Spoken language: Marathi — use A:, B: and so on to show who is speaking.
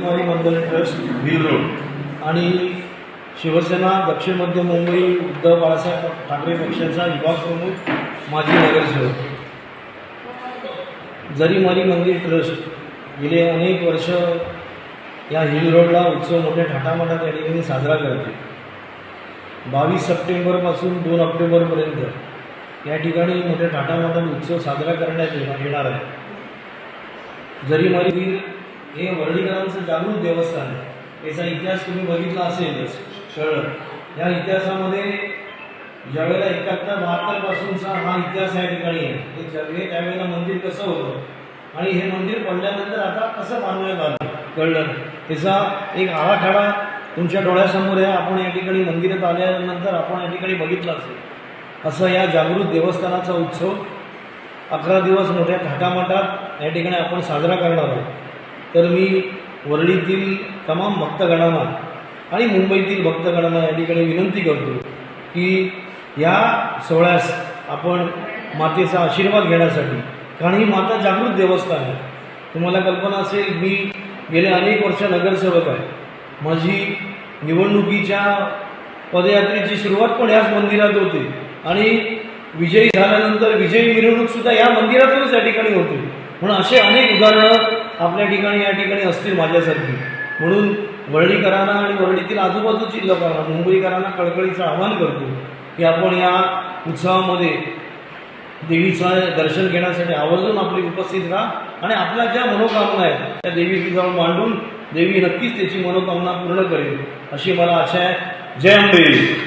A: जरीमारी मंडल ट्रस्ट व्हील रोड आणि शिवसेना दक्षिण मध्य मुंबई उद्धव बाळासाहेब ठाकरे पक्षाचा विभाग प्रमुख माजी नगरसेवक. जरीमारी मंदिर ट्रस्ट गेले अनेक वर्ष या हिल रोडला उत्सव मोठ्या थाटामाटात या ठिकाणी साजरा करते. बावीस सप्टेंबरपासून दोन ऑक्टोबरपर्यंत या ठिकाणी मोठ्या थाटामाटात उत्सव साजरा करण्यात येणार आहे. जरीमारी हे वर्णीकरांचं जागृत देवस्थान आहे. याचा इतिहास तुम्ही बघितला असेलच कळलं. या इतिहासामध्ये ज्यावेळेला एकाहत्तर बहात्तर पासूनचा हा इतिहास या ठिकाणी आहे. हे जगले त्यावेळेला मंदिर कसं होतं? आणि हे मंदिर पडल्यानंतर आता कसं बांधण्यात आलं? कळलं. त्याचा एक आराखडा तुमच्या डोळ्यासमोर आहे. आपण या ठिकाणी मंदिरात आल्यानंतर आपण या ठिकाणी बघितलं असेल. असं या जागृत देवस्थानाचा उत्सव अकरा दिवस मोठ्या थाटामाटात या ठिकाणी आपण साजरा करणार आहोत. तर मी वरळीतील तमाम भक्तगणांना आणि मुंबईतील भक्तगणांना या ठिकाणी विनंती करतो की या सोहळ्यास आपण मातेचा आशीर्वाद घेण्यासाठी कारण ही माता जागृत देवस्थान आहे. तुम्हाला कल्पना असेल मी गेल्या अनेक वर्ष नगरसेवक आहे. माझी निवडणुकीच्या पदयात्रेची सुरुवात पण ह्याच मंदिरात होते आणि विजयी झाल्यानंतर विजयी मिरवणूकसुद्धा या मंदिरातूनच या ठिकाणी होते. म्हणून असे अनेक उदाहरणं आपल्या ठिकाणी या ठिकाणी असतील माझ्यासारखी. म्हणून वरळीकरांना आणि वरळीतील आजूबाजूची लोकांना मुंबईकरांना कळकळीचं आवाहन करतो की आपण या उत्सवामध्ये देवीचं दर्शन घेण्यासाठी आवर्जून आपली उपस्थित राहा आणि आपल्या ज्या मनोकामना आहेत त्या देवीजवळ मांडून देवी नक्कीच त्याची मनोकामना पूर्ण करेल. अशी मला आशा आहे. जय अंबे.